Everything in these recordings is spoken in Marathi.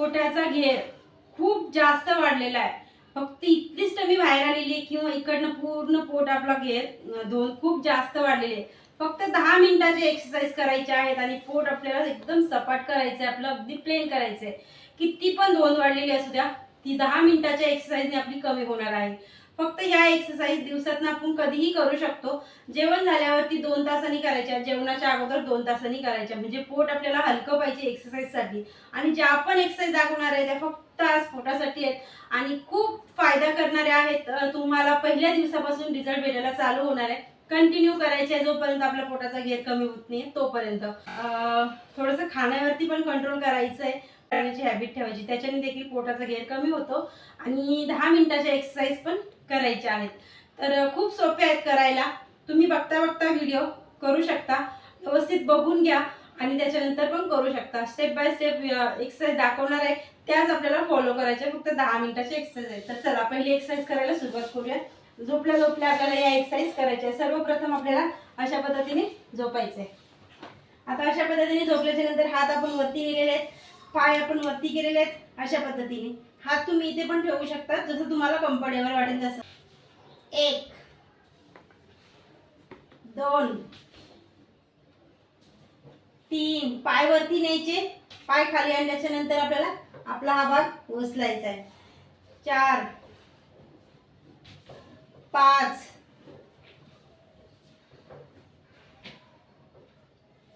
पोटाचा घेर खूप जास्त वाढलेला आहे. फक्त इतकीच मी बाहेर आलेली आहे किंवा इकडनं पूर्ण पोट आपला घेर दोन खूप जास्त वाढलेले आहे. फक्त दहा मिनिटाचे एक्सरसाइज करायचे आहेत आणि पोट आपल्याला एकदम सपाट करायचं आहे आपलं अगदी प्लेन करायचं आहे किती पण दोन वाढलेली असू द्या ती दहा मिनिटाच्या एक्सरसाइजने आपली कमी होणार आहे. फक्त ह्या एक्सरसाइज दिवसातनं आपण कधीही करू शकतो. जेवण झाल्यावरती दोन तासांनी करायच्या जेवणाच्या अगोदर दोन तासांनी करायच्या. म्हणजे पोट आपल्याला हलकं पाहिजे एक्सरसाइजसाठी आणि ज्या आपण एक्सरसाइज दाखवणार आहे त्या फक्त आज पोटासाठी आहेत. आणि खूप फायदा करणाऱ्या आहेत. तुम्हाला पहिल्या दिवसापासून रिझल्ट भेटायला चालू होणार आहे. कंटिन्यू करायचे जोपर्यंत आपल्या पोटाचा घेर कमी होत नाही तोपर्यंत. थोडंसं खाण्यावरती पण कंट्रोल करायचं आहे करण्याची हॅबिट ठेवायची. त्याच्याने देखील पोटाचा घेर कमी होतो आणि दहा मिनिटाच्या एक्सरसाइज पण करायच्या आहेत. तर खूप सोपे आहेत करायला. तुम्ही बघता बघता व्हिडिओ करू शकता. व्यवस्थित बघून घ्या आणि त्याच्यानंतर पण करू शकता. स्टेप बाय स्टेप एक्सरसाइज दाखवणार आहे. त्याच आपल्याला फॉलो करायचे फक्त दहा मिनिटाचे एक्सरसाइज आहे तर चला पहिली एक्सरसाइज करायला सुरुवात करूया झोपल्या झोपल्या आपल्याला या एक्सरसाइज करायच्या आहे सर्वप्रथम आपल्याला अशा पद्धतीने झोपायचं आहे आता अशा पद्धतीने झोपल्याच्या नंतर हात आपण वरती नेलेले आहेत. पाय आपण वरती केलेले आहेत अशा पद्धतीने. हात तुम्ही इथे पण ठेवू शकता जसं तुम्हाला कम्फर्टेबल वाटेल तसं. एक दोन तीन. पाय वरती न्यायचे. पाय खाली आणल्याच्या नंतर आपल्याला आपला हा भाग उचलायचा आहे. चार पाच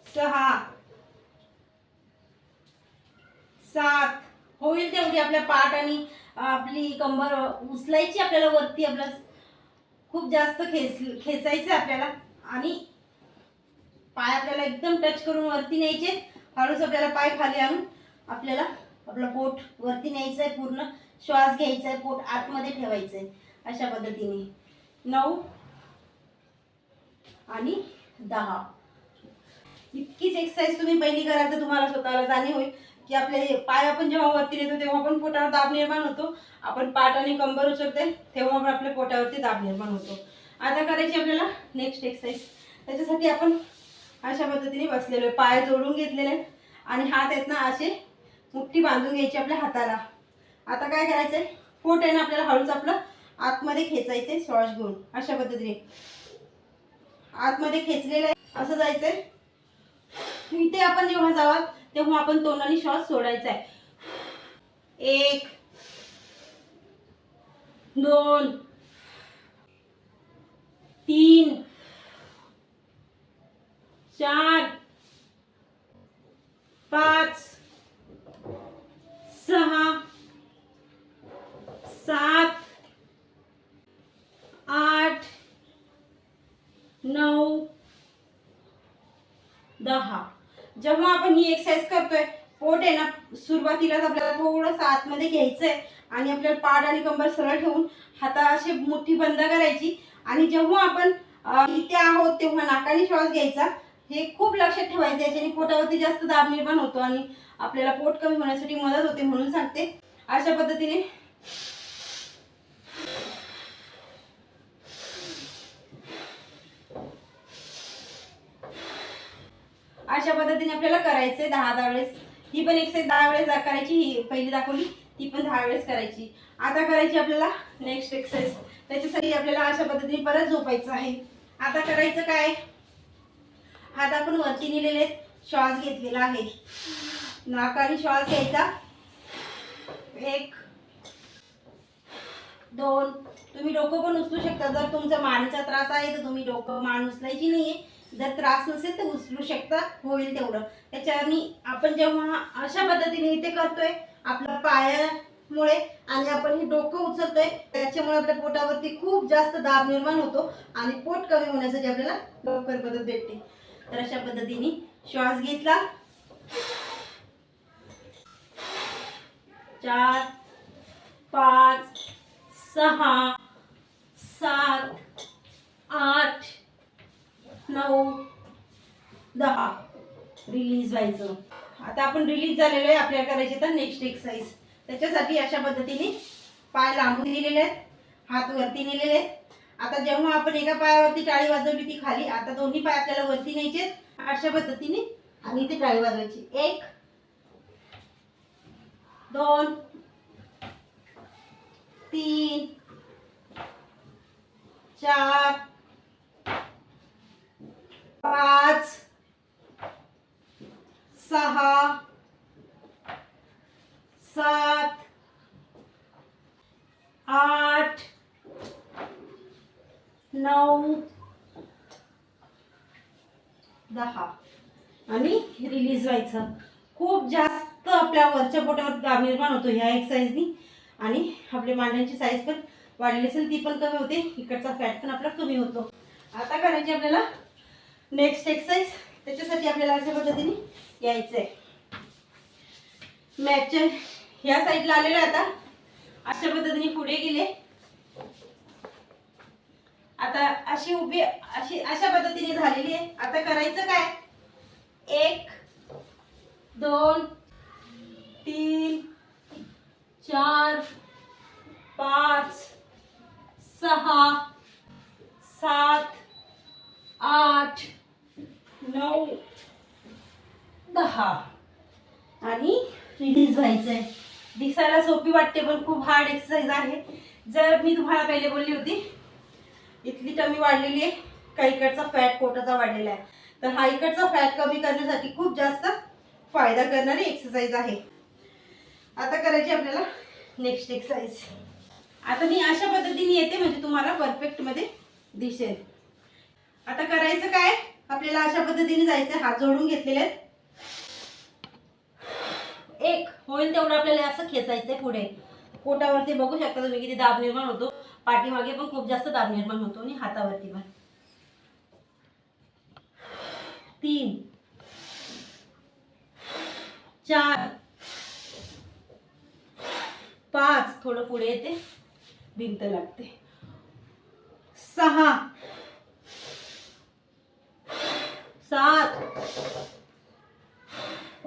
सहा सात होईल तेवढी आपल्या पाठ आणि आपली कंबर उचलायची आपल्याला वरती आपलं खूप जास्त खेच खेचायचं आहे आपल्याला. आणि पाय आपल्याला एकदम टच करून वरती न्यायचे. हळूच आपल्याला पाय खाली आणून आपल्याला आपलं पोट वरती न्यायचं आहे पूर्ण. श्वास घ्यायचा आहे पोट आतमध्ये ठेवायचं आहे अशा पद्धतीने. नऊ आणि दहा. इतकीच एक्सरसाइज तुम्ही पहिली करा तर तुम्हाला स्वतःला जाणीव होईल. की आपले हे पाय आपण जेव्हा वरती नेतो तेव्हा पण पोटावर दाब निर्माण होतो. आपण पाठ आणि कंबर उचलते तेव्हा पण आपल्या पोटावरती दाब निर्माण होतो. आता करायची आपल्याला नेक्स्ट एक्सरसाइज त्याच्यासाठी आपण अशा पद्धतीने बसलेलो आहे. पाय जोडून घेतलेले आहेत आणि हात आहेत ना असे मुठ्ठी बांधून घ्यायची आपल्या हाताला. आता काय करायचं आहे पोट आहे ना आपल्याला हळूच आपलं आतमध्ये खेचायचं आहे श्वास घेऊन. अशा पद्धतीने. आतमध्ये खेचलेलं आहे. असं जायचं आहे इथे आपण जेव्हा जावा तेव्हा आपण तोंडाने श्वास सोडायचा आहे. एक दोन तीन चार पाच सहा सात आठ नऊ दहा. जेव्हा आपण ही एक्सरसाइज करतोय पोट आहे ना सुरुवातीलाच आपल्याला थोडंसं आतमध्ये घ्यायचं आहे आणि आपल्याला पाड आणि कंबर सरळ ठेवून हाता असे मुठी बंद करायची. आणि जेव्हा आपण इथे आहोत तेव्हा नाकाने श्वास घ्यायचा. हे खूप लक्षात ठेवायचं याच्याने पोटावरती जास्त दाब निर्माण होतो आणि आपल्याला पोट कमी होण्यासाठी मदत होते म्हणून सांगते. अशा पद्धतीने अशा पद्धतीने आपल्याला करायचंय दहा दहा वेळेस. ही पण एकशे दहा वेळेस दा- करायची ही पहिली दाखवली ती पण दहा वेळेस करायची. आता करायची आपल्याला नेक्स्ट एक्सरसाइज त्याच्यासाठी आपल्याला अशा पद्धतीने परत झोपायचं आहे. आता करायचं काय? हात आपण वरती नेलेले श्वास घेतलेला आहे. नाकाने श्वास घ्यायचा. एक दोन. तुम्ही डोकं पण उचलू शकता. जर तुमचा मानेचा त्रास आहे तर तुम्ही डोकं मान उचलायची नाहीये. जर त्रास नसेल तर उचलू शकता होईल तेवढं. त्याच्याने आपण जेव्हा अशा पद्धतीने इथे करतोय आपल्या पायामुळे आणि आपण हे डोकं उचलतोय त्याच्यामुळे आपल्या पोटावरती खूप जास्त दाब निर्माण होतो आणि पोट कमी होण्यासाठी आपल्याला लवकर मदत भेटते. तर अशा पद्धतीने श्वास घेतला. चार पाच सहा सात नऊ दहा. रिलीज व्हायचं. आता आपण रिलीज झालेलो आहे आपल्याला करायचे तर नेक्स्ट एक्सरसाइज त्याच्यासाठी अशा पद्धतीने पाय लांबून दिलेले आहेत हात वरती नेलेले आहेत. आता जेव्हा आपण एका पायावरती टाळी वाजवली ती खाली आता दोन्ही पाय आपल्याला वरती न्यायचे अशा पद्धतीने आणि इथे टाळी वाजवायची. एक दोन तीन चार पाच सहा सात आठ नऊ दहा. आणि रिलीज व्हायचं. खूप जास्त आपल्या वरच्या पोटावर दाब निर्माण होतो ह्या एक्सरसाइजनी आणि आपल्या मांड्यांची साईज पण वाढली असेल ती पण कमी होते. इकडचा फॅट पण आपला कमी होतो. आता करायची आपल्याला नेक्स्ट एक्सरसाइज त्याच्यासाठी आपल्याला अशा पद्धतीने यायचं आहे मॅचच्या ह्या साईडला आलेलं आहे आता. अशा पद्धतीने पुढे गेले. आता अशी उभी अशी अशा पद्धतीने झालेली आहे. आता करायचं काय? एक दोन तीन चार पाच सहा सात आठ नऊ दहा. आणि रिलीज व्हायचं आहे दिसायला सोपी वाटते पण खूप हार्ड एक्सरसाइज आहे. जर मी तुम्हाला पहिले बोलली होती इथली कमी वाढलेली आहे काही इकडचा फॅट पोटाचा वाढलेला आहे? तर हा इकडचा फॅट कमी करण्यासाठी खूप जास्त फायदा करणारी एक्सरसाइज आहे. आता करायची आपल्याला नेक्स्ट एक्सरसाइज आता मी अशा पद्धतीने येते म्हणजे तुम्हाला परफेक्टमध्ये दिसेल. आता करायचं काय? आपल्याला अशा पद्धतीने जायचं हात जोडून घेतलेले आहेत. एक होईल तेवढं आपल्याला असं खेचायचंय पुढे. पोटावरती बघू शकता तुम्ही किती दाब निर्माण होतो. पाठीमागे पण खूप जास्त दाब निर्माण होतो आणि हातावरती पण. तीन चार पाच. थोडं पुढे येते. भिंत लागते. सहा सात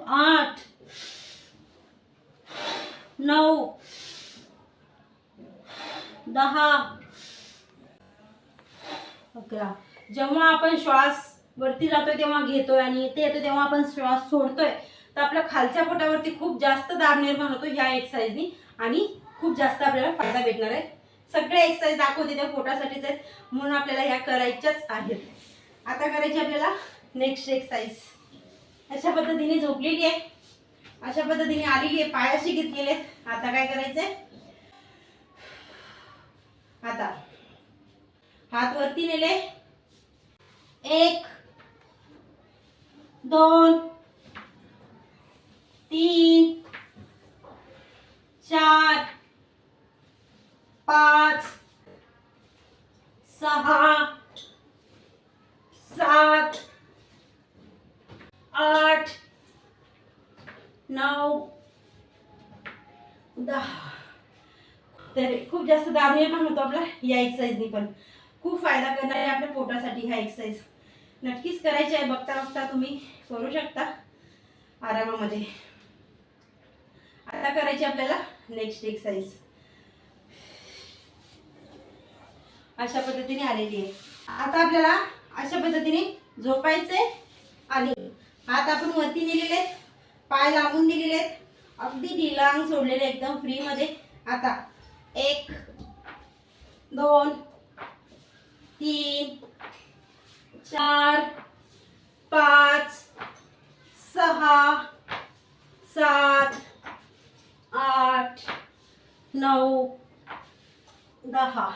आठ नऊ दहा. अकरा. जेव्हा आपण श्वास वरती जातोय तेव्हा घेतोय आणि इथे येतो तेव्हा आपण श्वास सोडतोय. तर आपल्या खालच्या पोटावरती खूप जास्त दाब निर्माण होतो ह्या एक्सरसाइजनी आणि खूप जास्त आपल्याला फायदा भेटणार आहे. सगळ्या एक्सरसाइज दाखवते त्या पोटासाठीच आहेत. म्हणून आपल्याला ह्या करायच्याच आहेत. आता करायची आपल्याला नेक्स्ट एक्सरसाइज अशा पद्धतीने झोपलेली आहे. अशा पद्धतीने आलेली आहे. पायाशी घेतलेले आहेत. आता काय करायचंय? आता. हात वरती नेले. एक दोन तीन चार पाच सहा सात आठ नऊ दहा तर खूप जास्त दाब पण होतो आपला या एक्सरसाइजनी पण. खूप फायदा करणार आहे आपल्या पोटासाठी हा एक्सरसाइज नक्कीच करायची आहे बघता बघता तुम्ही करू शकता आरामामध्ये. आता करायची आपल्याला नेक्स्ट एक्सरसाइज अशा पद्धतीने आलेली आहे. आता आपल्याला अशा पद्धतीने झोपायचंय आणि हात आपण वरती नेलेले आहेत. पाय लांबून दिलेले आहेत. अगदी ढिलांग सोडलेले एकदम फ्री मध्ये. आता एक दोन तीन चार पाच सहा सात आठ नऊ दहा.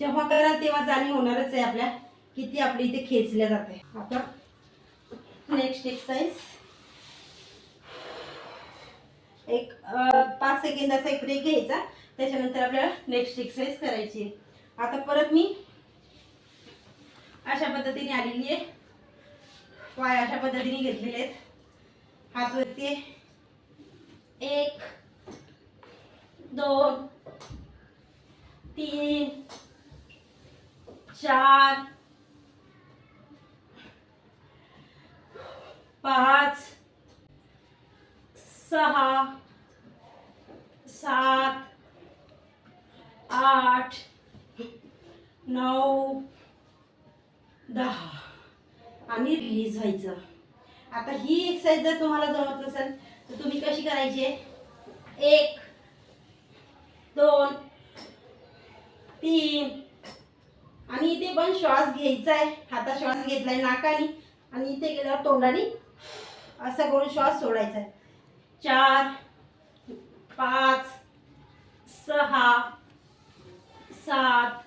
जेव्हा करा तेव्हा जाणीव होणारच आहे आपल्या. किती आपली इथे खेचल्या जाते. आता नेक्स्ट एक्सरसाइज एक पाच सेकंदाचा एक ब्रेक घ्यायचा. त्याच्यानंतर आपल्याला नेक्स्ट एक्सरसाइज करायची आता परत मी अशा पद्धतीने आलेली आहे. पाय अशा पद्धतीने घेतलेले आहेत. हात वरती एक दोन तीन चार पाच सहा सात आठ नऊ दहा. आणि रिलीज व्हायचं आता ही एक्सरसाइज जर तुम्हाला जमत नसेल तर तुम्ही कशी करायची? आहे एक दोन तीन. आणि इथे पण श्वास घ्यायचा आहे हाता श्वास घेतलाय नाकाने. आणि इथे गेल्यावर तोंडाने असा करून श्वास सोडायचा आहे चार पाच सहा सात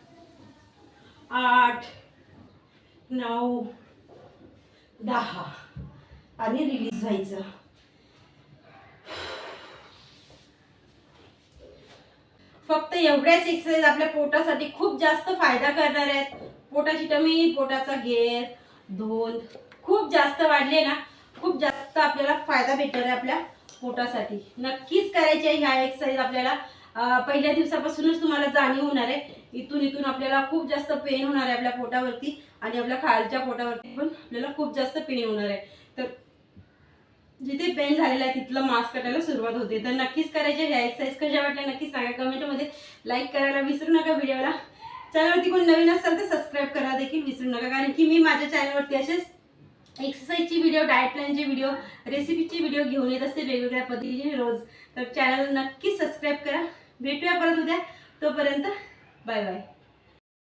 आठ नऊ दहा. आणि रिलीज व्हायचं. फक्त एवढ्याच एक्सरसाइज आपल्या पोटासाठी खूप जास्त फायदा करणार आहेत. पोटाची टमी पोटाचा घेर दोन खूप जास्त वाढले ना खूप जास्त आपल्याला फायदा भेटणार आहे आपल्या पोटासाठी नक्कीच करायची आहे ह्या एक्सरसाइज आपल्याला. पहिल्या दिवसापासूनच तुम्हाला जाणीव होणार आहे. इथून इथून आपल्याला खूप जास्त पेन होणार आहे आपल्या पोटावरती आणि आपल्या खालच्या पोटावरती पण आपल्याला खूप जास्त पेन होणार आहे. तर जिथे पेन झालेला आहे तिथलं मास्क काढायला सुरुवात होते. तर नक्कीच करायचे ह्या एक्सरसाइज कशा वाटल्या नक्कीच सांगा कमेंटमध्ये लाईक करायला विसरू नका व्हिडिओला चॅनलवरती कोण नवीन असाल तर सबस्क्राईब करा. देखील विसरू नका. कारण की मी माझ्या चॅनलवरती असेच एक्सरसाइजची व्हिडिओ डाएट प्लॅनचे व्हिडिओ रेसिपीचे व्हिडिओ घेऊन येत असते वेगवेगळ्या पद्धतीचे रोज. तर चॅनल नक्की सबस्क्राईब करा. भेटूया परत उद्या. तोपर्यंत बाय बाय